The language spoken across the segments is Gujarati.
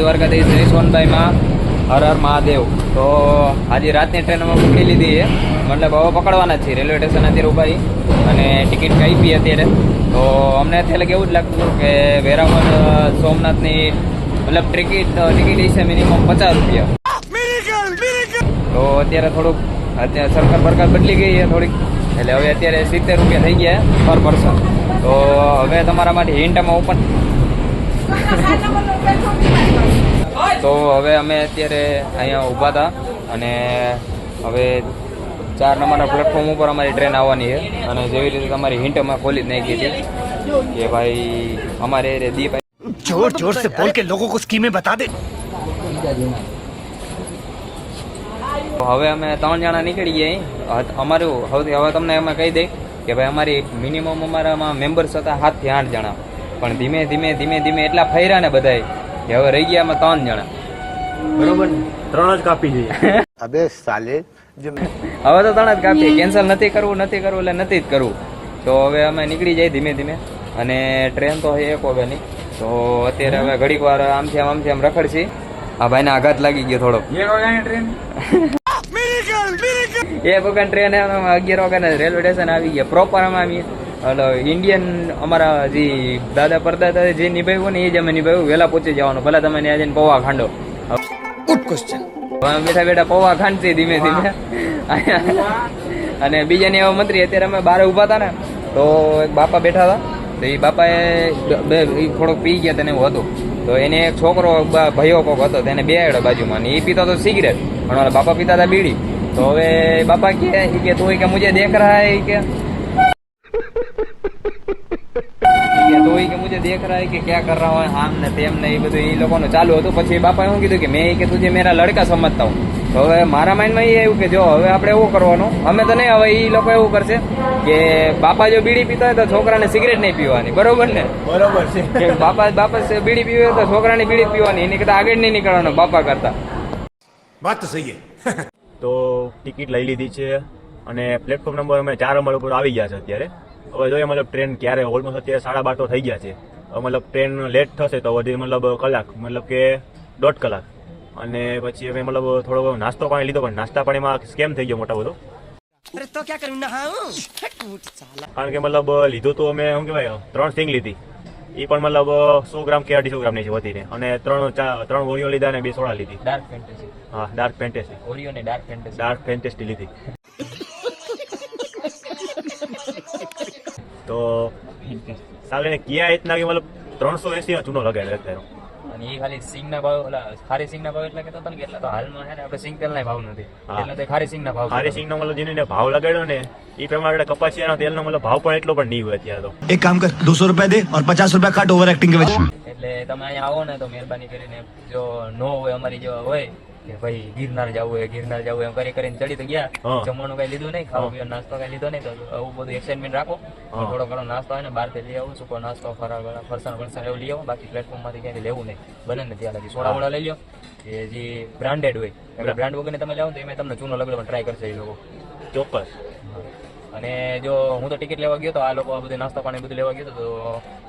દ્વારકાધીશ જય સોનભાઈમાં હર હર મહાદેવ. તો આજે રાતની ટ્રેન અમે લીધી છે. મતલબ હવે પકડવાના જ છે રેલવે સ્ટેશન અત્યારે ઊભા અને ટિકિટ કાપી અત્યારે. તો અમને અત્યારે કેવું જ લાગતું કે વેરાવળ, સોમનાથની મતલબ ટિકિટ ટિકિટ છે મિનિમમ પચાસ રૂપિયા. તો અત્યારે થોડુંક અત્યારે સરકાર બરકાર બદલી ગઈ છે થોડીક. એટલે હવે અત્યારે સિત્તેર રૂપિયા થઈ ગયા પર પર્સન તો હવે તમારા માટે હિન્ટમાં ઓપન તો હવે અમે અત્યારે અહીંયા ઊભા હતા અને હવે ચાર નંબરના પ્લેટફોર્મ ઉપર અમારી ટ્રેન આવવાની છે. અને જેવી રીતે તમારી હિન્ટ અમે ખોલી જ નાખી હતી કે ભાઈ અમારે એ દીપ જોર જોર સે બોલ કે લોકો કો સ્કીમે બતા દે. હવે અમે ત્રણ જણા નીકળી ગયા અમારું હવે હવે તમને એમાં કહી દઈ કે ભાઈ અમારી મિનિમમ અમારામાં મેમ્બર્સ હતા સાતથી આઠ જણા. પણ ધીમે ધીમે ધીમે ધીમે એટલા ફેર્યા ને બધાય કે હવે રહી ગયા માં ત્રણ જણા. બરોબર ત્રણ જ કાપી જોઈએ અબે સાલે હવે તો ત્રણ જ કાપીએ કેન્સલ નથી કરવું નથી કરવું એટલે નથી જ કરવું. તો હવે અમે નીકળી જાય ધીમે ધીમે. અને ટ્રેન તો એક વાગ્યાની. તો અત્યારે હવે ઘડીક વાર આમથી આમ આમથી આમ રખડશી. આ ભાઈને આઘાત લાગી ગયો થોડો એ વખત ટ્રેન અગિયાર વાગ્યાના રેલવે સ્ટેશન આવી ગયા. પ્રોપર અમે આવીએ એટલે ઇન્ડિયન અમારા જે દાદા પરદાદા જે નિભાવ્યું હોય ને એ જ અમે નિભાવ્યું. વહેલા પહોંચી જવાનું. ભલે તમે ત્યાં જઈને પૌવા ખાંડો. ગુડ ક્વેશ્ચન બેઠા બેઠા પૌવા ખાંડશે ધીમે ધીમે. અને બીજાની એવા મંત્રી અત્યારે અમે બહાર ઊભા હતા ને તો એક બાપા બેઠા હતા. તો એ બાપાએ બે થોડોક પી ગયા તેને એવું હતું. તો એને એક છોકરો ભાઈઓ કોક હતો તેને બેહાડ્યો બાજુમાં. એ પીતો હતો સિગરેટ પણ બાપા પીતા હતા બીડી. તો હવે બાપા કે કે તું કે મુજે દેખ રહા હે કે. તો એ કે મુજે દેખ રહા કે ક્યાં કર રહા હોય આમ ને તેમ ને એ બધું એ લોકોનું ચાલુ હતું. પછી એ બાપાએ શું કીધું કે મેં કે તુજે મેરા લડકા સમજતા હું. હવે મારા માઇન્ડમાં એ આવ્યું કે જો હવે આપણે એવું કરવાનું. અમે તો નહીં હવે એ લોકો એવું કરશે કે બાપા જો બીડી પીતા હોય તો છોકરાને સિગરેટ નહીં પીવાની. બરોબર ને? બરોબર છે. કે બાપા બાપા બીડી પીવે તો છોકરાને બીડી પીવાની. એની કરતા આગળ નહીં નીકળવાનું બાપા કરતા. વાત તો સહી તો ટિકિટ લઈ લીધી છે અને પ્લેટફોર્મ નંબર અમે ચાર નંબર ઉપર આવી ગયા છે અત્યારે. હવે જોઈએ મતલબ ટ્રેન ક્યારે ઓલમોસ્ટ અત્યારે સાડા બાર તો થઈ ગયા છે. મતલબ ટ્રેન લેટ થશે તો વધી મતલબ કલાક મતલબ કે દોઢ કલાક. અને પછી અમે મતલબ થોડો નાસ્તો પાણી લીધો પણ નાસ્તા પાણીમાં સ્કેમ થઈ ગયો મોટા બધો કારણ કે મતલબ લીધો તો અમે શું કહેવાય ત્રણ સિંગ લીધી. એ પણ મતલબ સો ગ્રામ કે અઢીસો ગ્રામની છે વધીને અને ત્રણ ત્રણ ઓરિયો લીધા અને બે સોડા લીધી. ડાર્ક ફેન્ટેસી હા ડાર્ક ફેન્ટેસી ઓરિયો ને ડાર્ક ફેન્ટેસી ડાર્ક ફેન્ટેસી લીધી. તો સાલે કિયા એટના કે મતલબ ત્રણસો એસી નો ચૂનો લગાડે અત્યારે. અને એ ખાલી સિંગના ભાવ ઓલા ખારી સિંગના ભાવ એટલે કેતો કે કેટલા તો હાલમાં છે ને આપણે સિંગ તેલના ભાવ નથી. એટલે તે ખારી સિંગના ભાવ ખારી સિંગનો મતલબ જેને ભાવ લગાડ્યો ને એ પ્રમાણે કપાસિયાના તેલનો મતલબ ભાવ પણ એટલો પણ નહીં હોય અત્યારે તો. એક કામ કર 200 રૂપિયા દે અને 50 રૂપિયા કાટ ઓવર એક્ટિંગ કે એટલે તમે અહીંયા આવો ને તો મહેરબાની કરીને જો નો હોય અમારી જો હોય કે ભાઈ ગિરનાર જવું હોય ગિરનાર જવું એમ કરી કરીને ચડી તો ગયા. જમવાનું કઈ લીધું નહીં ખાવા પીવાનો નાસ્તો કઈ લીધો નહીં તો આવું બધું એક્સાઇટમેન્ટ રાખો. થોડો ઘણો નાસ્તો હોય ને બહારથી લઈ આવું સૂકો નાસ્તો ફરાળ વાળા ફરસાણ ફરસાણ એવું લઈ આવું બાકી પ્લેટફોર્મમાંથી ક્યાંથી લેવું નહીં. બને ને ત્યાં લગી. સોડા વડા લઈ લો એ જે બ્રાન્ડેડ હોય. એટલે બ્રાન્ડ વગર તમે લાવો તો એમાં તમને ચૂનો લગડો ટ્રાય કરશે એ લોકો. ચોક્કસ. અને જો હું તો ટિકિટ લેવા ગયો તો આ લોકો બધું નાસ્તા પાણી બધું લેવા ગયો તો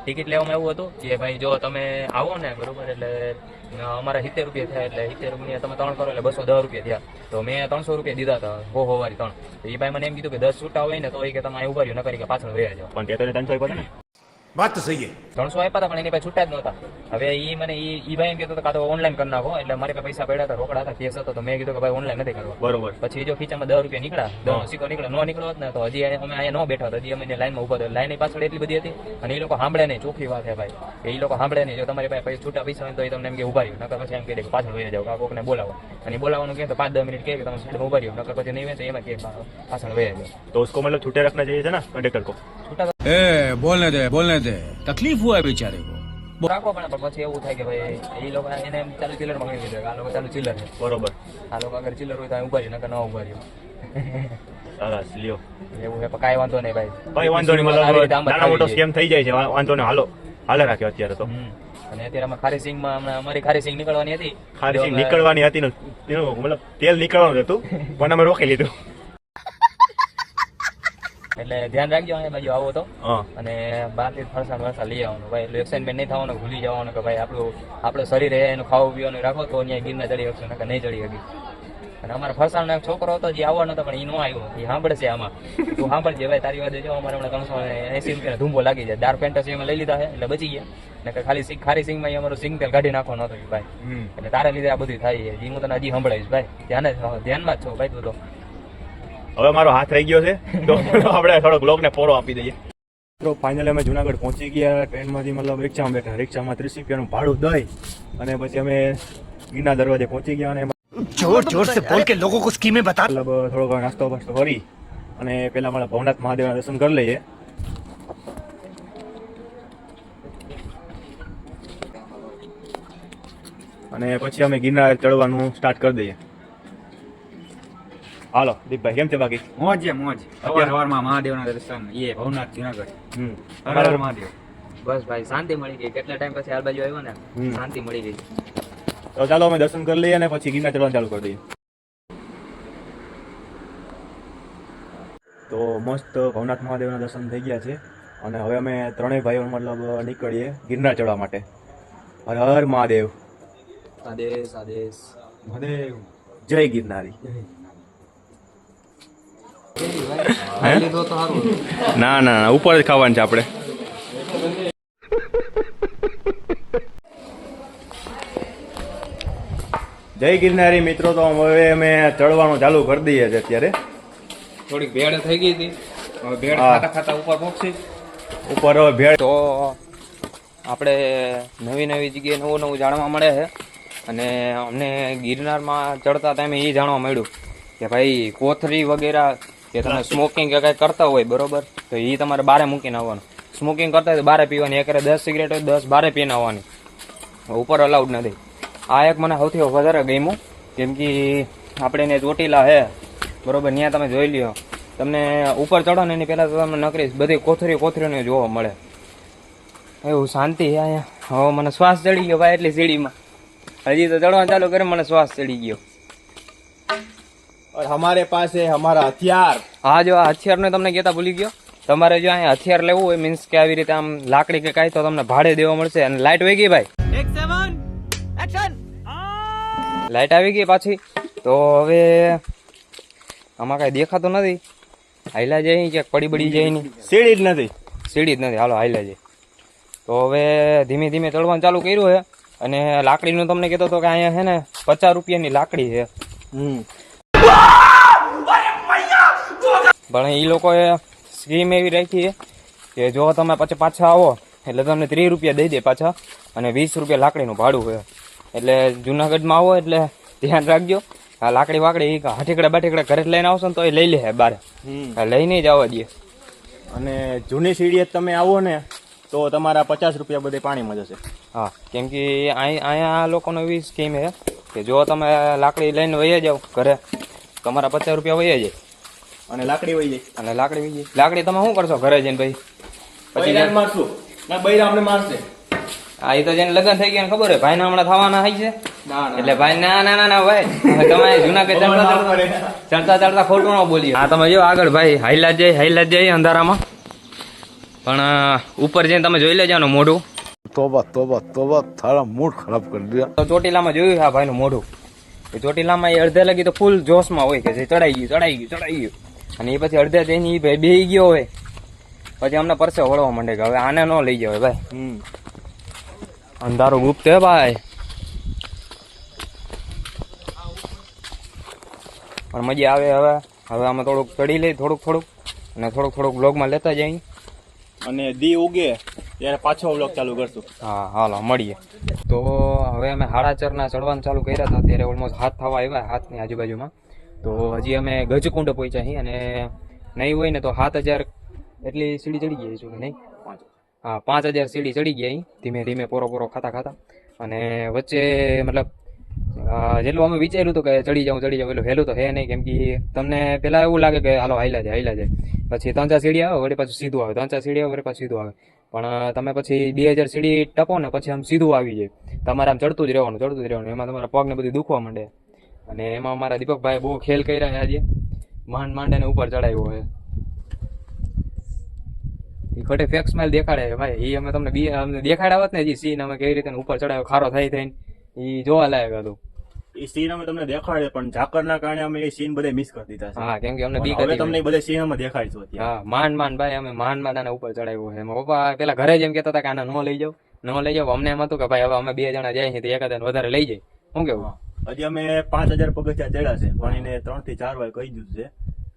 ટિકિટ લેવામાં એવું હતું કે ભાઈ જો તમે આવો ને, બરોબર? એટલે અમારા સિત્તેર રૂપિયા થયા, એટલે સિત્તેર રૂપિયા તમે ત્રણ કરો, એટલે બસો દસ રૂપિયા થયા. તો મેં ત્રણસો રૂપિયા દીધા હતા, હો હોવારી ત્રણ. એ ભાઈ મને એમ કીધું કે દસ છૂટા હોય ને, તો એ કે તમે ઊભા રહ્યો, નકરી કે પાછળ રહ્યા જાઓ. પણ તો ત્રણસો પડે ને? વાત તો સહી ત્રણસો આપ્યા હતા પણ એની પાસે છૂટા જ નહોતા. હવે એ મને એ ભાઈ એમ કહેતો કાં તો ઓનલાઈન કરી નાખો એટલે મારી પાસે પૈસા પડ્યા હતા રોકડા હતા કેસ હતો તો મેં કીધું કે ભાઈ ઓનલાઈન નથી કરવા. બરોબર. પછી જો ખીચામાં દસ રૂપિયા નીકળ્યા દસ સિક્કો નીકળ્યો ન નીકળ્યો ને તો હજી અમે અહીંયા નો બેઠા હતા હજી અમે લાઈનમાં ઊભા હતા. લાઈનની પાછળ એટલી બધી હતી અને એ લોકો સાંભળે નહીં ચોખ્ખી વાત છે ભાઈ. એ લોકો સાંભળે નહીં જો તમારી પાસે પૈસા છૂટા પૈસા હોય તો એ તમને એમ કે ઊભા રહ્યું નકર પછી એમ કહી કે પાછળ વહી જાવ કાં ને બોલાવો. અને બોલાવવાનું કહે તો પાંચ દસ મિનિટ કે તમે સાઈડમાં ઊભા રહ્યો નકર પછી નહીં હોય તો એમાં કે પાછળ વહી જાઓ. તો મતલબ છૂટા રાખના જઈએ છે ને કંડક્ટર કો છૂટા એ બોલને દે બોલને દે. તકલીફ હોય બેચારે કો રાખો પણ પછી એવું થાય કે ભાઈ એ લોકો એને એમ ચાલુ ચિલરમાં કહી દીધું. આ લોકો ચાલુ ચિલ્લર છે. બરોબર. આ લોકો અગર ચિલ્લર હોય તો અહીં ઊભા નકર ન ઊભા રહ્યો. સરસ લ્યો. એવું હે કાઈ વાંધો નહીં ભાઈ. ભાઈ વાંધો નહીં મતલબ નાના મોટો સ્કેમ થઈ જાય છે. વાંધો નહીં હાલો. હાલે રાખ્યો અત્યારે તો. અને અત્યારે અમે ખારી સિંગમાં અમારી ખારી સિંગ નીકળવાની હતી. ખારી સિંગ નીકળવાની હતી મતલબ તેલ નીકળવાનું હતું પણ અમે રોકી લીધું. એટલે ધ્યાન રાખજો અહીંયા બાજુ આવો તો. અને બહારથી ફરસાણ વરસાણ લઈ આવવાનું. ભાઈ એટલું એક્સાઇટમેન્ટ નહીં થવાનું ભૂલી જવાનું કે ભાઈ આપણું આપણું શરીર એનું ખાવું પીવાનું રાખો તો અહીંયા ગીરના ચડી શકશો કે નહીં ચડી શકી અને અમારા ફરસાણનો એક છોકરો હતો જે આવવાનો હતો પણ એ નો આવ્યો. એ સાંભળશે આમાં. તું સાંભળજે ભાઈ તારી વાત જો અમારે હમણાં ત્રણસો એસી રૂપિયાનો ધૂંબો લાગી જાય. દાર ફેન્ટસી અમે લઈ લીધા છે એટલે બચી ગયા. નકર ખાલી સિંગ ખારી સિંગમાં અમારું સિંગ તેલ કાઢી નાખવાનો હતો ભાઈ. એટલે તારા લીધે આ બધું થાય છે. એ હું તને હજી સંભળાવીશ ભાઈ. ધ્યાન ધ્યાનમાં જ છો ભાઈ તું તો. હવે મારો હાથ રહી ગયો છે. તો આપણે થોડો બ્લોગને ફોરો આપી દઈએ. મિત્રો ફાઇનલી અમે જુનાગઢ પહોંચી ગયા. ટ્રેનમાંથી મતલબ રિક્ષામાં બેઠા. રિક્ષામાં ત્રીસ રૂપિયાનું ભાડું દઈ અને પછી અમે ગીરના દરવાજે પહોંચી ગયા અને જોર જોર સે બોલ કે લોકો કો સ્કીમે બતા. મતલબ થોડો ઘણો નાસ્તો બાસ્તો કરી અને પહેલા મારા ભવનાથ મહાદેવના દર્શન કરી લઈએ. અને પછી અમે ગિરનાર ચડવાનું સ્ટાર્ટ કરી દઈએ. હાલો દીપભાઈ કેમ છે બાકી? મોજ છે મોજ. સવાર સવારમાં મહાદેવના દર્શન એ ભવનાથ જુનાગઢ. હમ. હર હર મહાદેવ. બસ ભાઈ શાંતિ મળી ગઈ. કેટલા ટાઈમ પછી આ બાજુ આવ્યો ને? શાંતિ મળી ગઈ. તો ચાલો અમે દર્શન કરી લઈએ અને પછી ગિરનાર ચડવાનું ચાલુ કરી દઈએ. તો મસ્ત ભવનાથ મહાદેવના દર્શન થઈ ગયા છે. અને હવે અમે ત્રણેય ભાઈઓ મતલબ નીકળીએ ગિરનાર ચડવા માટે. હર હર મહાદેવ. આદેશ આદેશ મહાદેવ. જય ગિરનારી. સારું ના ના ના ઉપર જ ખાવાનું છે આપણે. જય ગિરનારી મિત્રો તો હવે અમે ચડવાનું ચાલુ કરી દઈએ છીએ અત્યારે. થોડીક ભેળ થઈ ગઈ હતી. હવે ભેળ ખાતા ખાતા ઉપર પહોંચી ઉપર હવે ભેળ તો આપણે નવી નવી જગ્યાએ નવું નવું જાણવા મળે છે. અને અમને ગિરનારમાં ચડતા ટાઈમે એ જાણવા મળ્યું કે ભાઈ કોથરી વગેરે કે તમે સ્મોકિંગ કે કંઈ કરતા હોય, બરોબર? તો એ તમારે બારે મૂકીને આવવાનું. સ્મોકિંગ કરતા હોય તો બારે પીવાની. એકરે દસ સિગરેટ હોય દસ બારે પીને આવવાની. ઉપર અલાઉડ નથી. આ એક મને સૌથી વધારે ગમ્યું, કેમ કે આપણે એને ચોટીલા હે, બરોબર? ત્યાં તમે જોઈ લ્યો. તમને ઉપર ચડો ને એની પહેલાં તો તમને નકરી બધી કોથરી કોથરીને જોવા મળે. એવું શાંતિ અહીંયા? હવે મને શ્વાસ ચડી ગયો ભાઈ, એટલી સીડીમાં. હજી તો ચડવાનું ચાલુ કરે મને શ્વાસ ચડી ગયો. और हमारे पास है हमारा हथियार હા જો આ હથિયારને તમને કહેતા ભૂલી ગયો તમારે જો અહીંયા હથિયાર લેવું હોય મીન્સ કે આવી રીતે આમ લાકડી કે કાંઈ તો તમને ભાડે દેવા મળશે અને લાઇટ વહી ગઈ ભાઈ લાઇટ આવી ગઈ પાછી તો હવે આમાં કાંઈ દેખાતું નથી હાઈલા જાય ક્યાંક પડી બડી જાય નહીં સીડી જ નથી સીડી જ નથી હાલો હાઈલા જાય તો હવે ધીમે ધીમે ચડવાનું ચાલુ કર્યું છે અને લાકડીનું તમને કહેતો હતો કે અહીંયા છે ને પચાસ રૂપિયાની લાકડી છે હમ પણ એ લોકોએ સ્કીમ એવી રાખી છે કે જો તમે પછી પાછા આવો એટલે તમને ત્રીસ રૂપિયા દઈ દે પાછા અને વીસ રૂપિયા લાકડીનું ભાડું હોય. એટલે જુનાગઢમાં આવો એટલે ધ્યાન રાખજો. આ લાકડી વાકડી હાઠીકડા બાઠીકડા ઘરે લઈને આવશો ને તો એ લઈ લે બારે. લઈને જ આવવા દે. અને જૂની સીડીએ તમે આવો ને તો તમારા પચાસ રૂપિયા બધે પાણીમાં જશે. હા કેમ કે અહીં અહીંયા આ લોકોનો એવી સ્કીમ છે કે જો તમે લાકડી લઈને વહી જાઓ ઘરે તમારા પચાસ રૂપિયા વહી જાય. અને લાકડી વહી જાય. અને લાકડી વહી જાય. લાકડી તમે શું કરશો ઘરે જઈને ભાઈ પછી મારશું. ના બૈરા આપણે મારશે. હા એ તો જેને લગ્ન થઈ ગયા ખબર હોય ભાઈ હમણાં થવાના થાય છે એટલે ભાઈ ના ના ના ના ભાઈ. તમે જુનાગઢ ચડતા ચડતા ચડતા ખોટું ન બોલીએ. હા તમે જો આગળ ભાઈ હાઈલા જાય હાઈલા જાય અંધારામાં. પણ ઉપર જઈને તમે જોઈ લેજો મોઢું. તોબા તોબા તોબા તારા મૂડ ખરાબ કરી દીધા. ચોટીલામાં જોયું હા ભાઈનું મોઢું? ચોટીલામાં એ અડધે લગી તો ફૂલ જોશમાં હોય કે ચડાઈ ગયું ચડાઈ ગયું ચડાઈ ગયું. અને એ પછી અડધે એ ભાઈ બેહી ગયો હોય. પછી અમને પરસે વળવા માંડે કે હવે આને ન લઈ જાય ભાઈ. અંધારું ગુપ્ત હે ભાઈ. પણ મજા આવે હવે. હવે આમાં થોડુંક ચડી લઈ થોડુંક થોડુંક. અને થોડુંક થોડુંક બ્લોગમાં લેતા જઈએ. અને દી ઉગે ત્યારે પાછો વ્લોગ ચાલુ કરશું. હા હાલો મળીએ. તો હવે અમે હાડા ચરના ચડવાનું ચાલુ કર્યા હતા ત્યારે ઓલમોસ્ટ હાથ થવા આવ્યા હાથની આજુબાજુમાં. તો હજી અમે ગજકુંડ પહોંચ્યા છીએ અને નહીં હોય ને તો સાત હજાર એટલી સીડી ચડી ગઈ છું કે નહીં? હા પાંચ હજાર સીડી ચડી ગયા અહીં. ધીમે ધીમે પોરો પોરો ખાતા ખાતા. અને વચ્ચે મતલબ જેટલું અમે વિચાર્યું હતું કે ચડી જાઉં ચડી જાઉં એટલું વહેલું તો હે નહીં કેમ કે તમને પહેલાં એવું લાગે કે હાલો હાઈલા જાય હાઈલા જાય. પછી ત્રણ ચાર સીડી આવે વળી પાછું સીધું આવે. ત્રણ ચાર સીડી આવે વળી પાછું સીધું આવે. પણ તમે પછી બે હજાર સીડી ટપો ને પછી આમ સીધું આવી જાય. તમારે આમ ચડતું જ રહેવાનું ચડતું જ રહેવાનું. એમાં તમારા પગને બધું દુખવા માંડે. અને એમાં અમારા દીપકભાઈ બહુ ખેલ કર્યા છે આજે. માંડ માંડ એને ઉપર ચડાવ્યો હોય એ ખોટે ફેક સ્માઇલ દેખાડે છે ભાઈ. એ અમે તમને બી અમને દેખાડ્યા હોત ને જે સીન અમે કેવી રીતે ઉપર ચડાવ્યો ખારો થઈ થઈને. એ જોવા લાયક હતું. એ સીન અમે તમને દેખાડે પણ ઝાકરના કારણે અમે એ સીન બધે મિસ કરી દીધા હા કેમ કે અમને બી કરી તમને બધે સીન અમે દેખાડીશું હા માંડ માંડ ભાઈ અમે માંડ માંડ આના ઉપર ચડાવ્યો છે. એમાં પપ્પા પેલા ઘરે જ એમ કહેતા હતા કે આને ન લઈ જાવ ન લઈ જાવ અમને એમ હતું કે ભાઈ હવે અમે બે જણા જાય છે તો એકાદ વધારે લઈ જાય. શું કેવું? હજી અમે પાંચ હજાર પગથિયા ચડ્યા છે. પણ એને ત્રણથી ચાર વાર કહી દીધું છે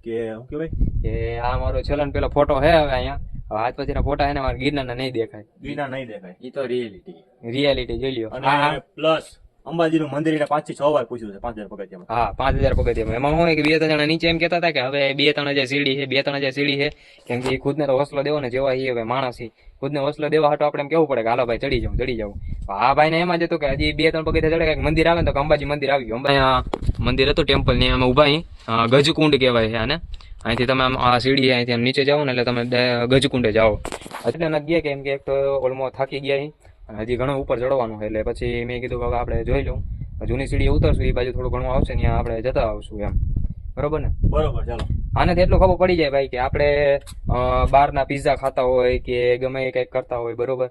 કે શું કે ભાઈ? કે આ મારો છેલ્લો પેલો ફોટો હે હવે અહીંયા. હવે પછી ફોટા એના ને મારા ગિરનારના નહીં દેખાય. ગિરનાર નહીં દેખાય. એ તો રિયાલિટી રિયાલિટી જોઈ લ્યો. અને પ્લસ અંબાજીનું મંદિર એટલે પાંચથી છ વાર પૂછ્યું છે પાંચ હજાર પગથિયામાં. હા પાંચ હજાર પગથિયા એમાં હું કે બે ત્રણ જણા નીચે એમ કહેતા હતા કે હવે બે ત્રણ હજાર સીડી છે બે ત્રણ હજાર સીડી છે. કેમ કે ખુદ ખુદને તો હોસલો દેવો ને જેવા એ હવે માણસ ઈ. ખુદને હોસલો દેવા હાટો આપણે એમ કેવું પડે કે હાલો ભાઈ ચડી જાઉં ચડી જાવ આ ભાઈ ને એમાં જ હતું કે હજી બે ત્રણ પગે ચડે કંઈક મંદિર આવે ને તો અંબાજી મંદિર આવી ગયું. અંબાજી મંદિર હતું ટેમ્પલ ને એમાં ઊભા અહીં ગજકુંડ કહેવાય છે આને. અહીંથી તમે આમ આ સીડી અહીંથી આમ નીચે જાઓ ને એટલે તમે ગજકુંડે જાઓ. એટલે નથી ગયા કેમ કે એક તો ઓલમોસ્ટ થાકી ગયા અને હજી ઘણું ઉપર ચડવાનું એટલે પછી મેં કીધું કે આપણે જોઈ લઉં. જૂની સીડી ઉતરશું એ બાજુ થોડું ઘણું આવશે ને આપણે જતા આવશું એમ. બરોબર ને? બરોબર ચાલો. આનાથી એટલું ખબર પડી જાય ભાઈ કે આપણે બહારના પીઝા ખાતા હોય કે ગમે એ કંઈક કરતા હોય બરોબર?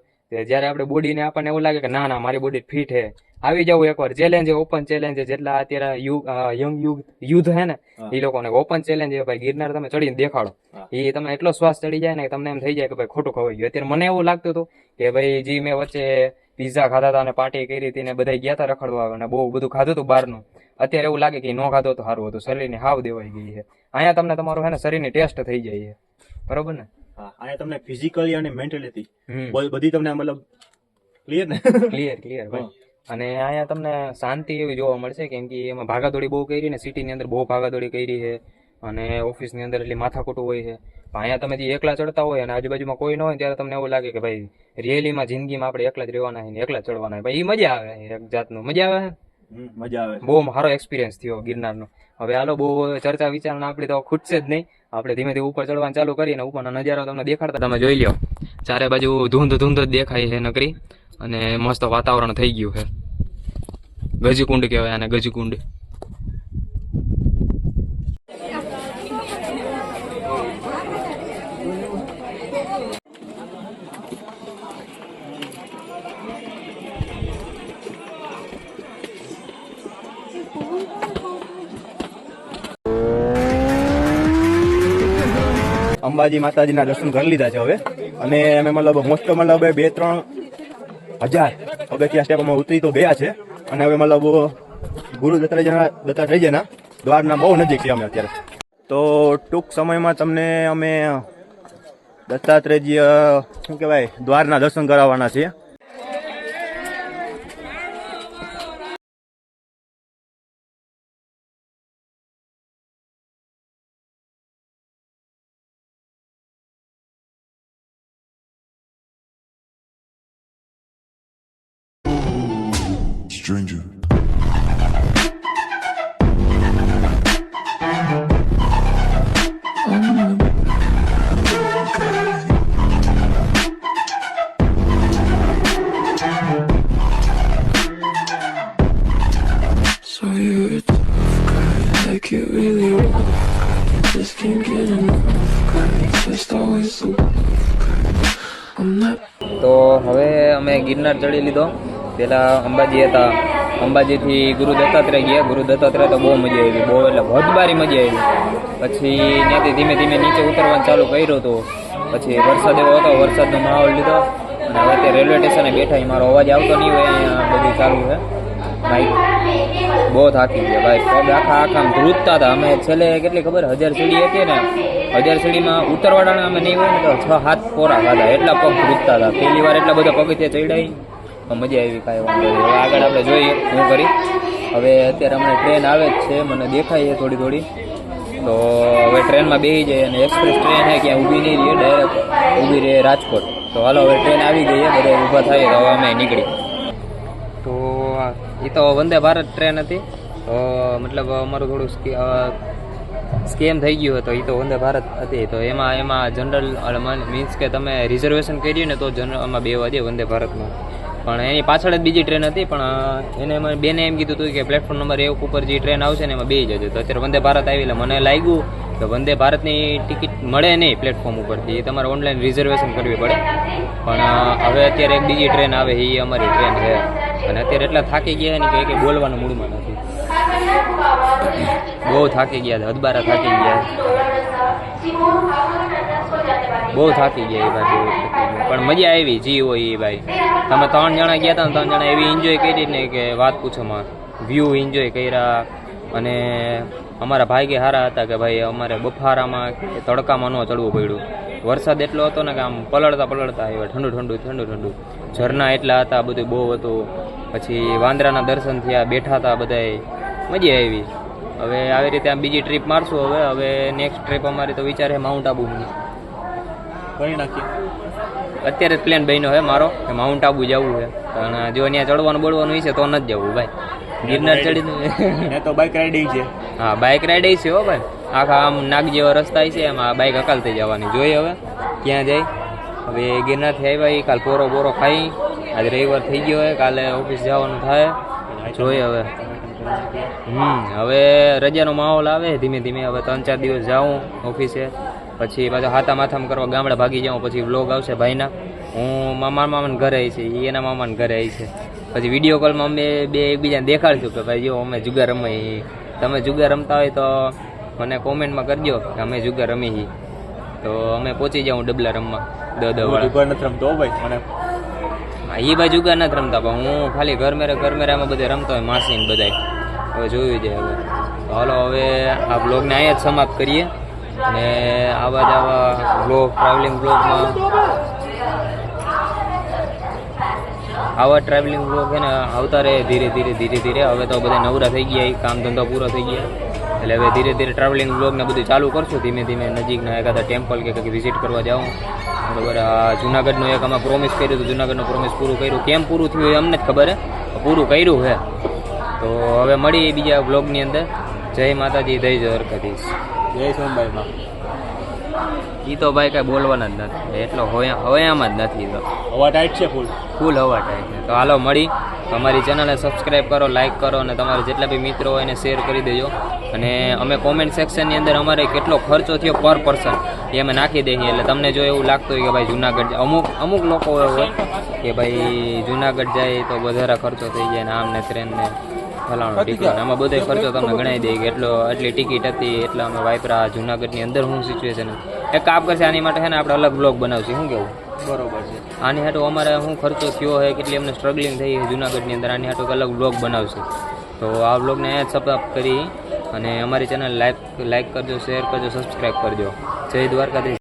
જ્યારે આપણે બોડીને આપણને એવું લાગે કે ના ના મારી બોડી ફિટ છે. આવી જવું એકવાર. ચેલેન્જ ઓપન ચેલેન્જ જેટલા અત્યારે યુગ યંગ યુથ હે ને એ લોકોને ઓપન ચેલેન્જ ભાઈ ગિરનાર તમે ચડીને દેખાડો. એ તમને એટલો શ્વાસ ચડી જાય ને તમને એમ થઈ જાય કે ભાઈ ખોટું ખવાઈ ગયું. અત્યારે મને એવું લાગતું હતું કે ભાઈ જી મેં વચ્ચે પીઝા ખાધા હતા અને પાર્ટી કરી હતી ને બધા ગયા હતા રખડવા અને બહુ બધું ખાધું હતું બહારનું. અત્યારે એવું લાગે કે ન ખાધો તો સારું હતું. શરીરની હાવ દેવાઈ ગઈ છે. અહીંયા તમને તમારું હે ને શરીરની ટેસ્ટ થઈ જાય છે. બરોબર ને? અહીંયા તમને ફિઝિકલી અને મેન્ટલિટી હમ. બધી તમને મતલબ ક્લિયર ને? ક્લિયર ક્લિયર ભાઈ. અને અહીંયા તમને શાંતિ એવી જોવા મળશે કેમ કે એમાં ભાગાદોડી બહુ કરી ને સિટીની અંદર બહુ ભાગાદોડી કરી છે. અને ઓફિસની અંદર એટલી માથાકૂટું હોય છે. પણ અહીંયા તમે જે એકલા ચડતા હોય અને આજુબાજુમાં કોઈ ન હોય ત્યારે તમને એવું લાગે કે ભાઈ રિયલીમાં જિંદગીમાં આપણે એકલા જ રહેવાના હોય ને એકલા જ ચડવાના હોય ભાઈ એ મજા આવે એક જાતનું. મજા આવે મજા આવે બહુ સારો એક્સપિરિયન્સ થયો ગિરનારનો. હવે હાલો બહુ ચર્ચા વિચારણા આપણી તો ખૂટશે જ નહીં. આપણે ધીમે ધીમે ઉપર ચડવાનું ચાલુ કરીને ઉપરના નજારો તમને દેખાડતા તમે જોઈ લો ચારે બાજુ ધૂંધ ધૂંધ જ દેખાય છે નકરી. અને મસ્ત વાતાવરણ થઈ ગયું છે. ગજકુંડ કહેવાય આને ગજકુંડ. અંબાજી માતાજીના દર્શન કરી લીધા છે હવે. અને અમે મતલબ મોસ્ટ મતલબ બે ત્રણ હજાર પગથિયા સ્ટેપમાં ઉતરી તો ગયા છે. અને હવે મતલબ ગુરુ દત્તાત્રેયના દત્તાત્રેયના દ્વારના બહુ નજીક છે અમે અત્યારે. તો ટૂંક સમયમાં તમને અમે દત્તાત્રેય શું કહેવાય, દ્વારના દર્શન કરાવવાના છીએ. ગિરનાર ચડી લીધો. પેલા અંબાજી હતા. અંબાજીથી ગુરુ દત્તાત્રેય ગયા. ગુરુ દત્તાત્રેય તો બહુ મજા આવી. બહુ એટલે વધબારી મજા આવી. પછી ત્યાંથી ધીમે ધીમે નીચે ઉતરવાનું ચાલુ કર્યું હતું. પછી વરસાદ એવો હતો. વરસાદનો માહોલ લીધો. અને હવે રેલવે સ્ટેશને બેઠા. એ મારો અવાજ આવતો નહીં હોય. અહીંયા બધું ચાલુ છે. ભાઈ, બહુ થાકી ગયા ભાઈ. પગ આખા આખા ધ્રુજતા હતા. અમે છેલ્લે કેટલી ખબર? હજાર સીડી હતી ને, હજાર સીડીમાં ઉતરવાડાના અમે નહીં હોય ને તો છ હાથ પોરા ખાધા. એટલા પગ ધ્રુજતા હતા. પહેલી વાર એટલા બધા પગથિયા ચડાવી મજા આવી કાંઈ વાંધો હવે આગળ આપણે જોઈએ શું કરી. હવે અત્યારે અમને ટ્રેન આવે જ છે. મને દેખાય છે થોડી થોડી. તો હવે ટ્રેનમાં બેસી જાય અને એક્સપ્રેસ ટ્રેન છે ક્યાં ઊભી નહીં રહીએ ડાયરેક્ટ ઊભી રહે રાજકોટ. તો હાલો, હવે ટ્રેન આવી ગઈ છે બધા ઊભા થાય તો હવે અમે નીકળી તો એ તો વંદે ભારત ટ્રેન હતી. તો મતલબ અમારું થોડું સ્કેમ થઈ ગયું હતું. એ તો વંદે ભારત હતી. તો એમાં એમાં જનરલ મીન્સ કે તમે રિઝર્વેશન કર્યું ને તો જનરલ આમાં બે વાગે વંદે ભારતમાં. પણ એની પાછળ જ બીજી ટ્રેન હતી, પણ એને બેને એમ કીધું હતું કે પ્લેટફોર્મ નંબર એક ઉપર જે ટ્રેન આવશે ને એમાં બે જજો. તો અત્યારે વંદે ભારત આવી એટલે મને લાગ્યું કે વંદે ભારતની ટિકિટ મળે નહીં પ્લેટફોર્મ ઉપરથી. એ તમારે ઓનલાઈન રિઝર્વેશન કરવી પડે. પણ હવે અત્યારે એક બીજી ટ્રેન આવે એ અમારી ટ્રેન છે. અને અત્યારે એટલા થાકી ગયા ને કે કંઈ બોલવાનું મૂડમાં નથી. બહુ થાકી ગયા હદબારા થાકી ગયા બહુ થાકી ગયા એ ભાઈ પણ મજા આવી, જી હોય એ ભાઈ. તમે ત્રણ જણા ગયા હતા ત્રણ જણા એવી એન્જોય કરી ને કે વાત પૂછોમાં. વ્યૂ એન્જોય કર્યા અને અમારા ભાઈ કે સારા હતા કે ભાઈ અમારે બફારામાં તડકામાં ન ચડવું પડ્યું. વરસાદ એટલો હતો ને કે આમ પલળતા પલળતા આવ્યા, ઠંડુ ઠંડુ ઠંડુ ઠંડુ. ઝરણા એટલા હતા બધું બહુ હતું. પછી વાંદરાના દર્શન થયા બેઠા હતા બધાય. મજા આવી. હવે આવી રીતે આમ બીજી ટ્રીપ મારશું હવે. હવે નેક્સ્ટ ટ્રીપ અમારી તો વિચાર છે માઉન્ટ આબુની કરી નાખીએ. અત્યારે જ પ્લાન બન્યો છે મારો કે માઉન્ટ આબુ જવું છે. પણ જો ત્યાં ચડવાનું બોલવાનું હશે તો નથી જવું ભાઈ. ગિરનાર ચડી ને તો બાઇક રાઇડિંગ છે. હા બાઇક રાઈડ છે હો ભાઈ. આખા આમ નાગ જેવા રસ્તા છે એમાં. બાઇક અકાલતી જવાની. જોઈએ હવે ક્યાં જાય. હવે ગિરનારથી આવ્યા એ કાલ પોરો બોરો ખાઈ. આજે રવિવાર થઈ ગયો હોય, કાલે ઓફિસ જવાનું થાય. જોઈએ હવે. હમ, હવે રજાનો માહોલ આવે, ધીમે ધીમે હવે ત્રણ ચાર દિવસ જાઉં ઓફિસે. પછી પાછો હાથા માથામાં કરવા ગામડે ભાગી જાઉં, પછી વ્લોગ આવશે ભાઈના. હું મામા મામાને ઘરે આવી છે, ઈ એના મામાને ઘરે આવી છે. પછી વીડિયો કોલમાં અમે બે એકબીજાને દેખાડશું કે ભાઈ જો અમે જુગાર રમી તમે જુગાર રમતા હોય તો મને કોમેન્ટમાં કરજો કે અમે જુગાર રમી છીએ તો અમે પહોંચી જાઉં ડબલા રમવા દ દ વાળા ઉપર નથી રમતો ભાઈ મને. એ બાજુ જુગાર નથી રમતા પણ હું ખાલી ઘર મેરે ઘર મેરામાં બધે રમતો હોય માસી ને બધાય. હવે જોયું જાય હવે. હાલો હવે આ બ્લોગને અહીંયા જ સમાપ્ત કરીએ. ને આવા જ આવા બ્લોગ ટ્રાવેલિંગ બ્લોગમાં આવા ટ્રાવેલિંગ બ્લોગ છે ને આવતા રહે ધીરે ધીરે ધીરે ધીરે, હવે તો બધા નવરા થઈ ગયા કામ ધંધો પૂરો થઈ ગયા. એટલે હવે ધીરે ધીરે ટ્રાવેલિંગ બ્લોગને બધું ચાલુ કરશું, ધીમે ધીમે નજીકના એકાદા ટેમ્પલ કે કંઈક વિઝિટ કરવા જાઉં. બરાબર જુનાગઢનું એક અમે પ્રોમિસ કર્યું હતું, જુનાગઢનું પ્રોમિસ પૂરું કર્યું. કેમ પૂરું થયું અમને જ ખબર હે પૂરું કર્યું છે તો હવે મળીએ બીજા બ્લોગની અંદર. જય માતાજી, જય દ્વારકાધીશ. જય સોનભાઈમાં એ તો ભાઈ કાંઈ બોલવાના જ નથી. એટલો હોય હવાયામાં જ નથી તો. હવા ટાઈટ છે ફૂલ ફૂલ હવા ટાઈટ છે. તો હાલો મળી. અમારી ચેનલને સબસ્ક્રાઈબ કરો લાઈક કરો અને તમારા જેટલા બી મિત્રો હોય એને શેર કરી દેજો. અને અમે કોમેન્ટ સેક્શનની અંદર અમારે કેટલો ખર્ચો થયો પર પર્સન એ અમે નાખી દઈએ. એટલે તમને જો એવું લાગતું હોય કે ભાઈ જુનાગઢ અમુક અમુક લોકો હોય કે ભાઈ જુનાગઢ જાય તો વધારે ખર્ચો થઈ જાય ને આમ ને ટ્રેન ને. ફલાણો ટિકિટ આમાં બધો ખર્ચો તમને ગણાવી દઈએ કે એટલો આટલી ટિકિટ હતી એટલા અમે વાપરા જુનાગઢની અંદર શું સિચ્યુએશન એક કામ કરશે આની માટે છે ને આપણે અલગ બ્લોગ બનાવશું. શું કેવું? બરોબર છે. આની હાટું અમારે શું ખર્ચો થયો હોય કેટલી અમને સ્ટ્રગલિંગ થઈ જુનાગઢની અંદર આની હાટું અલગ બ્લોગ બનાવશે. તો આ બ્લોગને અહીંયા જ સપોર્ટ કરી અને અમારી ચેનલ લાઈક લાઈક કરજો શેર કરજો સબસ્ક્રાઈબ કરજો. જય દ્વારકાધીશ.